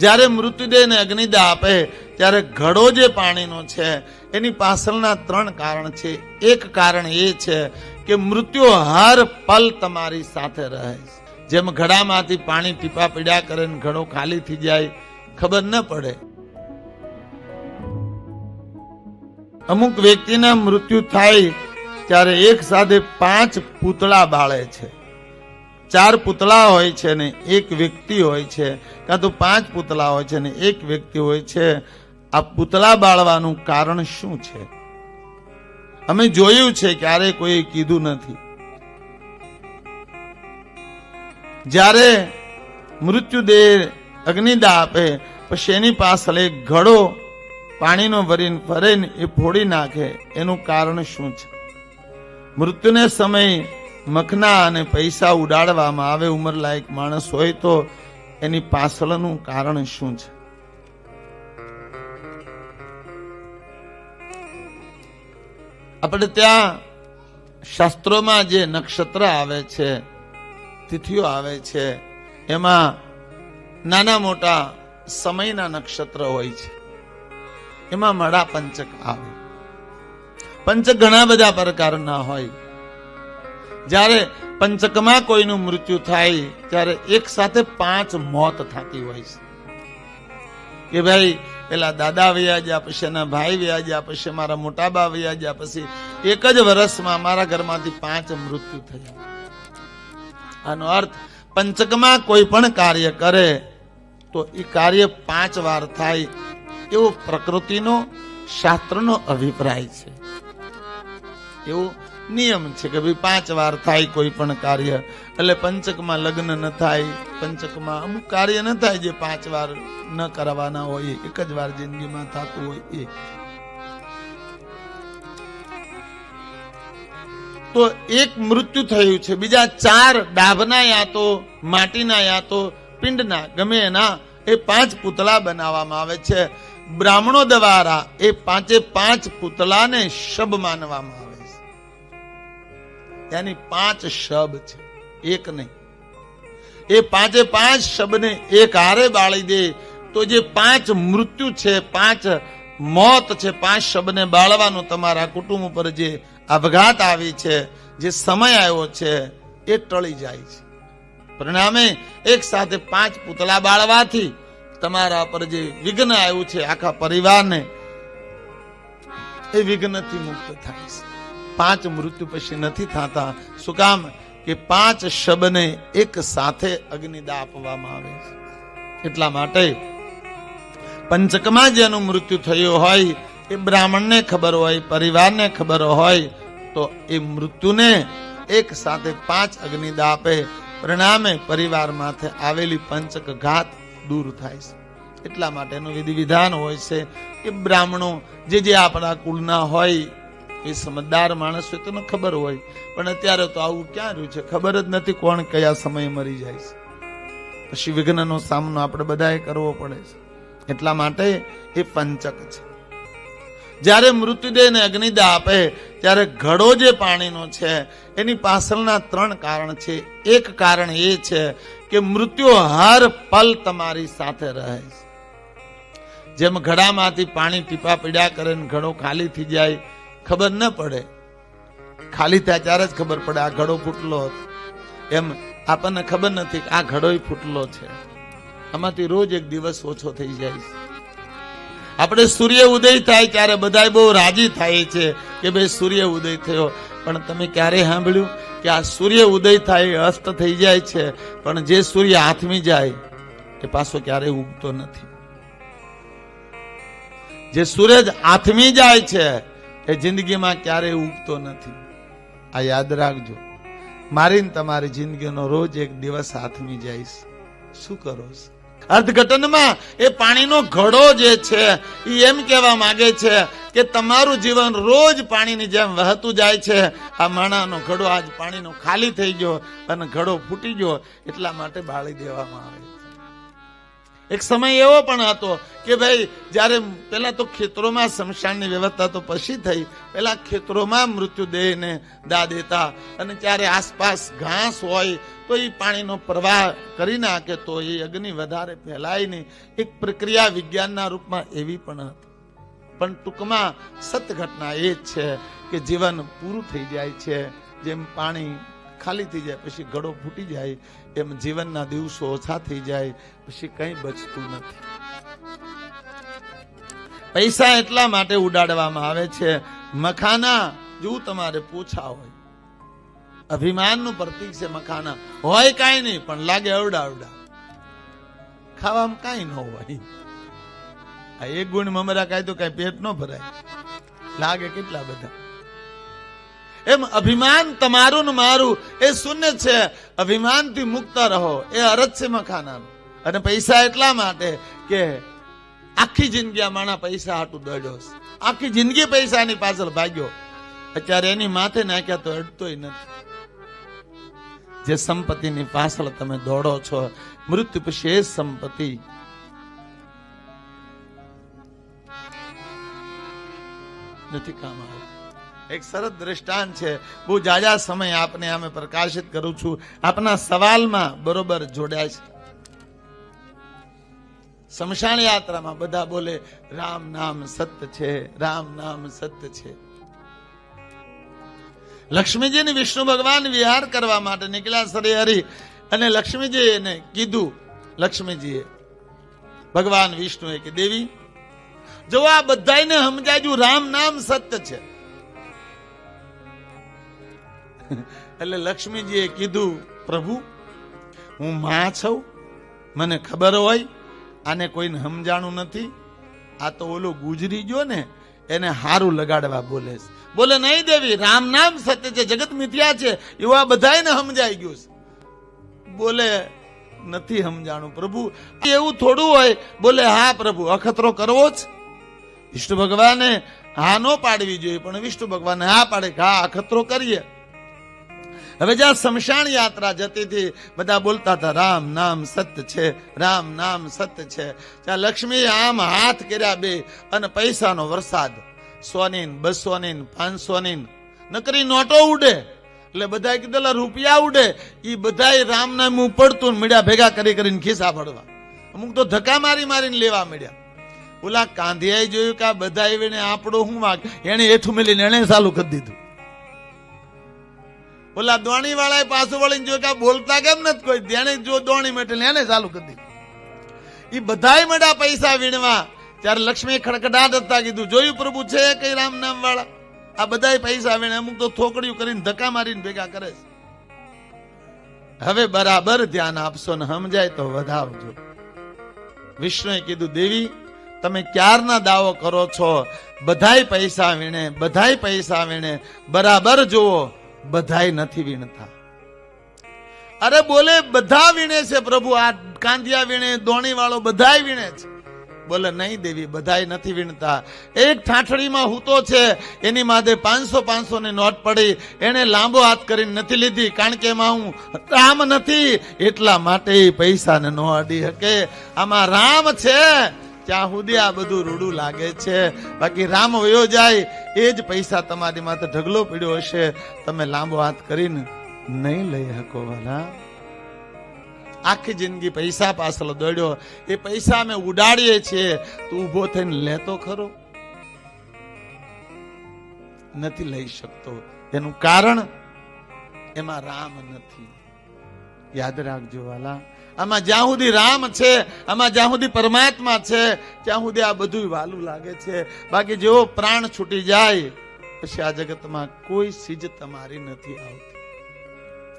જ્યારે મૃત્યુદેહને અગ્નિદા આપે, ત્યારે ઘડો જે પાણીનો છે, એની પાછળના ત્રણ કારણ છે. એક કારણ એ છે કે મૃત્યુ હર પલ તમારી સાથે રહે. જેમ ઘડામાંથી પાણી ટીપા પીડ્યા કરે ને ઘડો ખાલી થઈ જાય, ખબર ન પડે. અમુક વ્યક્તિના મૃત્યુ થાય, ત્યારે એક સાથે પાંચ પૂતળા બાળે છે. ચાર પૂતળા હોય છે ને એક વ્યક્તિ હોય છે, કાં તો પાંચ પૂતળા હોય છે ને એક વ્યક્તિ હોય છે, આ પૂતળા બાળવાનું કારણ શું છે? અમે જોયું છે ક્યારે કોઈ કીધું નથી. જ્યારે મૃત્યુદેહ અગ્નિદાહ આપે, પછી એની પાછળ ઘડો પાણીનો ભરીને ફરે ને એ ફોડી નાખે, એનું કારણ શું છે? મૃત્યુને સમય મખના અને પૈસા ઉડાડવામાં આવે, ઉંમરલાયક માણસ હોય તો એની પાછળનું કારણ શું છે? આપણે ત્યાં શાસ્ત્રોમાં જે નક્ષત્ર આવે છે, તિથિઓ આવે છે, એમાં નાના મોટા સમયના નક્ષત્ર હોય છે. એમાં મળા પંચક આવે. પંચક ઘણા બધા પ્રકારના હોય. જ્યારે પંચકમાં કોઈનું મૃત્યુ થાય, ત્યારે એક સાથે પાંચ મોત થતી હોય છે. કે ભાઈ, પેલા દાદા વયા ગયા પછી એના ભાઈ વયા ગયા પછી મારા મોટા બા વયા ગયા પછી એક જ વર્ષમાં મારા ઘરમાંથી પાંચ મૃત્યુ થયા. આનો અર્થ, પંચકમાં કોઈ પણ કાર્ય કરે, તો એ કાર્ય પાંચ વાર થાય એવો પ્રકૃતિનો, શાસ્ત્રનો અભિપ્રાય છે. એવો નિયમ છે કે ભાઈ પાંચ વાર થાય કોઈ પણ કાર્ય. એટલે પંચકમાં લગ્ન ન થાય, પંચકમાં અમુક કાર્ય ન થાય જે પાંચ વાર ન કરવાના હોય, એક જ વાર જિંદગીમાં થતું હોય એ. તો એક મૃત્યુ થયું છે, બીજા ચાર ડાભના યા તો, માટીના યા તો, પિંડના, ગમે એના, એ પાંચ પુતળા બનાવવામાં આવે છે. બ્રાહ્મણો દ્વારા એ પાંચે પાંચ પુતળાને શબ માનવામાં યાની પાંચ શબ છે, એક નહીં. એ પાંચે પાંચ શબને એક હારે બાળી દે, તો જે પાંચ મૃત્યુ છે, પાંચ મોત છે, પાંચ શબને બાળવાનું તમારા કુટુંબ ઉપર જે આપઘાત આવી છે, જે સમય આવ્યો છે, એ ટળી જાય છે. પરિણામે એક સાથે પાંચ પૂતળા બાળવાથી તમારા પર જે વિઘ્ન આવ્યું છે, આખા પરિવારને, એ વિઘ્નથી મુક્ત થાય છે. પાંચ મૃત્યુ પછી નથી થતા. શું કામ? કે પાંચ શબને એક સાથે અગ્નિદા આપવામાં આવે છે. એટલા માટે પંચકમાં જેનું મૃત્યુ થયું હોય, એ બ્રાહ્મણને ખબર હોય, પરિવારને ખબર હોય, તો એ મૃત્યુને એક સાથે પાંચ અગ્નિદા આપે. પરિણામે પરિવાર માથે આવેલી પંચક ઘાત દૂર થાય છે. એટલા માટેનું વિધિ વિધાન હોય છે કે બ્રાહ્મણો જે જે આપણા કુળના હોય એ સમજદાર માણસ હોય તેને ખબર હોય. પણ અત્યારે તો આવું ક્યાં રહ્યું છે? ખબર જ નથી કોણ કયા સમયે મરી જાય છે. પછી વિઘ્નનો સામનો આપણે બધાએ કરવો પડે છે. એટલા માટે એ પંચક છે. જ્યારે મૃત્યુદેહને અગ્નિદા આપે, ત્યારે ઘડો જે પાણીનો છે, એની પાછળના ત્રણ કારણ છે. એક કારણ એ છે કે મૃત્યુ હર પલ તમારી સાથે રહે છે. જેમ ઘડામાંથી પાણી ટીપા પીડ્યા કરે ઘડો ખાલી થઈ જાય ખબર ન પડે. ખાલી થાય ત્યારે જ ખબર પડે, આ ઘડો ફૂટલો એમ આપણને ખબર નથી આ ઘડો ફૂટલો છે. આમાંથી રોજ એક દિવસ ઓછો થઈ જાય છે. આપણે સૂર્ય ઉદય થાય ત્યારે બધા બહુ રાજી થાય છે કે ભાઈ સૂર્ય ઉદય થયો. પણ તમે ક્યારે સાંભળ્યું કે આ સૂર્ય ઉદય થાય અસ્ત થઈ જાય છે, પણ જે સૂર્ય હાથમી જાય, એ પાછો ક્યારેય ઉગતો નથી. જે સૂરજ આથમી જાય છે એ જિંદગીમાં ક્યારેય ઉગતો નથી. આ યાદ રાખજો. મારી ને તમારી જિંદગીનો રોજ એક દિવસ હાથમી જાય શું કરો અર્થઘટનમાં એ પાણીનો ઘડો જે છે એ એમ કહેવા માંગે છે કે તમારું જીવન રોજ પાણીની જેમ વહેતું જાય છે. આ માણાનો ઘડો આજ પાણીનો ખાલી થઈ ગયો અને ઘડો ફૂટી ગયો એટલા માટે બાળી દેવામાં આવે એક સમય એવો પણ હતો કે ભાઈ, જ્યારે પેલા તો ખેતરોમાં સ્મશાનની વ્યવસ્થા તો પછી થઈ. પેલા ખેતરોમાં મૃત્યુદેહને દા દેતા. અને ત્યારે આસપાસ ઘાસ હોય, તો એ પાણીનો પ્રવાહ કરી નાખે, તો એ અગ્નિ વધારે ફેલાય નહીં. એક પ્રક્રિયા વિજ્ઞાનના રૂપમાં એવી પણ હતી. પણ ટૂંકમાં સત્ય ઘટના એ જ છે કે જીવન પૂરું થઈ જાય છે. જેમ પાણી ખાલી થઈ જાય, પછી ઘડો ફૂટી જાય. એમ જીવનના દિવસો ઓછા થઈ જાય, પછી કંઈ બચતું નથી. પૈસા એટલા માટે ઉડાડવામાં આવે છે, મખાના જો તમારે પૂછા હોય, અભિમાનનું પ્રતીક છે મખાના, હોય કાંઈ નહીં, પણ લાગે અવડા અવડા. ખાવામાં કાંઈ ન હોય. આ એક ગુણ મમરા કાંઈ તો કાંઈ પેટ ન ભરાય. લાગે કેટલા બધા. એમ અભિમાન તમારું ને મારું, એ શૂન્ય છે. અભિમાનથી મુક્ત રહો, એ અરજ છે મખાનાનું. અને પૈસા એટલા માટે કે આખી જિંદગી આ માણા પૈસા હાટું દડ્યો. આખી જિંદગી પૈસાની પાછળ ભાગ્યો. અત્યારે એની માથે નાખ્યા તો અડતોય નથી. જે સંપત્તિની પાછળ તમે દોડો છો, મૃત્યુ પછી એ સંપત્તિ. નથી કામ આવે. એક સરસ દ્રષ્ટાંત છે. બહુ જાજા સમય આપને અમે પ્રકાશિત કરું છું. આપના સવાલમાં બરોબર જોડાય છે. સ્મશાન યાત્રામાં બધા બોલે, રામ નામ સત્ય છે, રામ નામ સત્ય છે. લક્ષ્મીજી ને વિષ્ણુ ભગવાન વિહાર કરવા માટે નીકળ્યા સરે હરી અને લક્ષ્મીજી એને કીધું, લક્ષ્મીજીએ, ભગવાન વિષ્ણુએ કે, દેવી, જો આ બધાને સમજાયું રામ નામ સત્ય છે. એટલે લક્ષ્મીજીએ કીધું, પ્રભુ, હું માં છું, મને ખબર હોય આને કોઈને સમજાણું નથી? આ તો ઓલો ગુજરી ગયો ને, એને હારું લગાડવા બોલે છે. બોલે, નહીં દેવી, રામ નામ સત્ય છે, જગત મિથ્યા છે, એવું આ બધાને સમજાઈ ગયું છે. બોલે, નથી સમજાણું, પ્રભુ. એવું થોડું હોય, બોલે, હા, પ્રભુ, અખતરો કરવો જ. વિષ્ણુ ભગવાને હા નો પાડવી જોઈએ, પણ વિષ્ણુ ભગવાને હા પાડે હા, અખતરો કરીએ. હવે જ્યાં સ્મશાન યાત્રા જતી હતી, બધા બોલતા હતા, રામ નામ સત્ય છે, રામ નામ સત્ય છે. ત્યાં લક્ષ્મી આમ હાથ કર્યા બે, અને પૈસાનો વરસાદ સોની બસો ની પાંચસો ની નકરી નોટો ઉડે, એટલે બધા કીધેલા રૂપિયા ઉડે. એ બધા રામ નામ પડતું મીડિયા ભેગા કરી કરીને ખિસ્સા પડવા અમુક તો ધક્કા મારી મારીને લેવા મળ્યા. ઓલા કાંધિયાએ જોયું કે આ બધા એને આપણો હું વાગ એને હેઠું મેલીને એને ચાલુ કરી દીધું. ઓલા દોણી વાળાએ પાછું વળીને જોયું કે બોલતા કેમ નથી કોઈ? તેને જો દોણી મેટલી, એને ચાલુ કરી એ બધાય મળ્યા પૈસા વીણવા. ત્યારે લક્ષ્મી ખડખડાટ હતા કીધું, જોયું પ્રભુ છે કઈ રામ નામ વાળા? આ બધા પૈસા વીણે, અમુક તો થોકડીયું કરીને ધક્કા મારીને ભેગા કરે છે. હવે બરાબર ધ્યાન આપશો ને, સમજાય તો વધાવજો. વિષ્ણુએ કીધું, દેવી, તમે ક્યારના દાવો કરો છો? બધાય પૈસા વીણે, બધાય પૈસા વીણે. બરાબર જુઓ બધાય નથી વીણતા. અરે બોલે, બધા વીણે છે પ્રભુ. આ કાંધિયા વીણે દોણી વાળો બધાય વીણે છે. બોલે, નહીં દેવી, બધાય નથી વીણતા. એક ઠાઠડીમાં હૂતો છે, એની માથે પાંચસો પાંચસો ની નોટ પડી. એને લાંબો હાથ કરીને નથી લીધી, કારણ કે એમાં હું રામ નથી. એટલા માટે પૈસા પૈસાને ન અડી શકે. આમાં રામ છે, ત્યાં સુધી આ બધું રૂડું લાગે છે. બાકી રામ વયો જાય એ જ પૈસા તમારી માથે ઢગલો પીડ્યો હશે. તમે લાંબો હાથ કરીને નહીં લઈ શકો વાલા. આખી જિંદગી પૈસા પાછળ દોડ્યો. એ પૈસા અમે ઉડાડીએ છીએ. તું ઊભો થઈને લેતો ખરો. નથી લઈ શકતો. એનું કારણ એમાં રામ નથી. યાદ રાખજો વાલા. આમાં જ્યાં સુધી રામ છે, આમાં જ્યાં સુધી પરમાત્મા છે, ત્યાં સુધી આ બધું વાલું લાગે છે. બાકી જેવો પ્રાણ છૂટી જાય, પછી આ જગતમાં કોઈ સીજ તમારી નથી આવતી.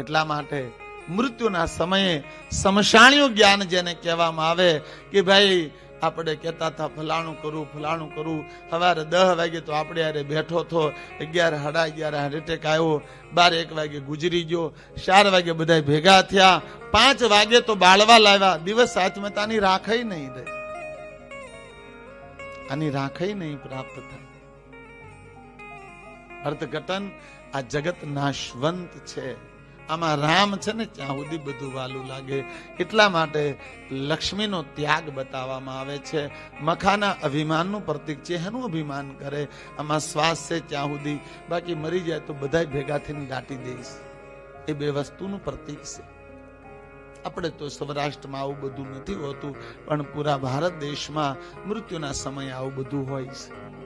એટલા માટે મૃત્યુના સમયે સમશાણિયું જ્ઞાન જેને કહેવામાં આવે કે ભાઈ આપણે કહેતા હતા, ફલાણું કરું ફલાણું કરું. સવારે દસ વાગે તો આપણે અરે બેઠો હતો, અગિયાર, સાડા અગિયાર હાર્ટ એટેક આવ્યો. બાર, એક વાગે ગુજરી ગયો. ચાર વાગે બધા ભેગા થયા. પાંચ વાગે તો બાળવા લાવ્યા. દિવસ સાચમતાની રાખઈ નહીં રહે. આની રાખઈ નહીં પ્રાપ્ત થાય. અર્થઘટન આ જગત નાશવંત છે. આમાં રામ છે ને, ત્યાં સુધી બધું વાલું લાગે. એટલા માટે લક્ષ્મીનો ત્યાગ બતાવવામાં આવે છે. મખાના અભિમાનનું પ્રતિક છે, એનું અભિમાન કરે. આમાં શ્વાસ છે ત્યાં સુધી. બાકી મરી જાય તો બધા ભેગા થઈને દાટી દઈશ. એ બે વસ્તુનું પ્રતિક છે. આપણે તો સૌરાષ્ટ્રમાં આવું બધું નથી હોતું, પણ પૂરા ભારત દેશમાં મૃત્યુના સમયે આવું બધું હોય છે.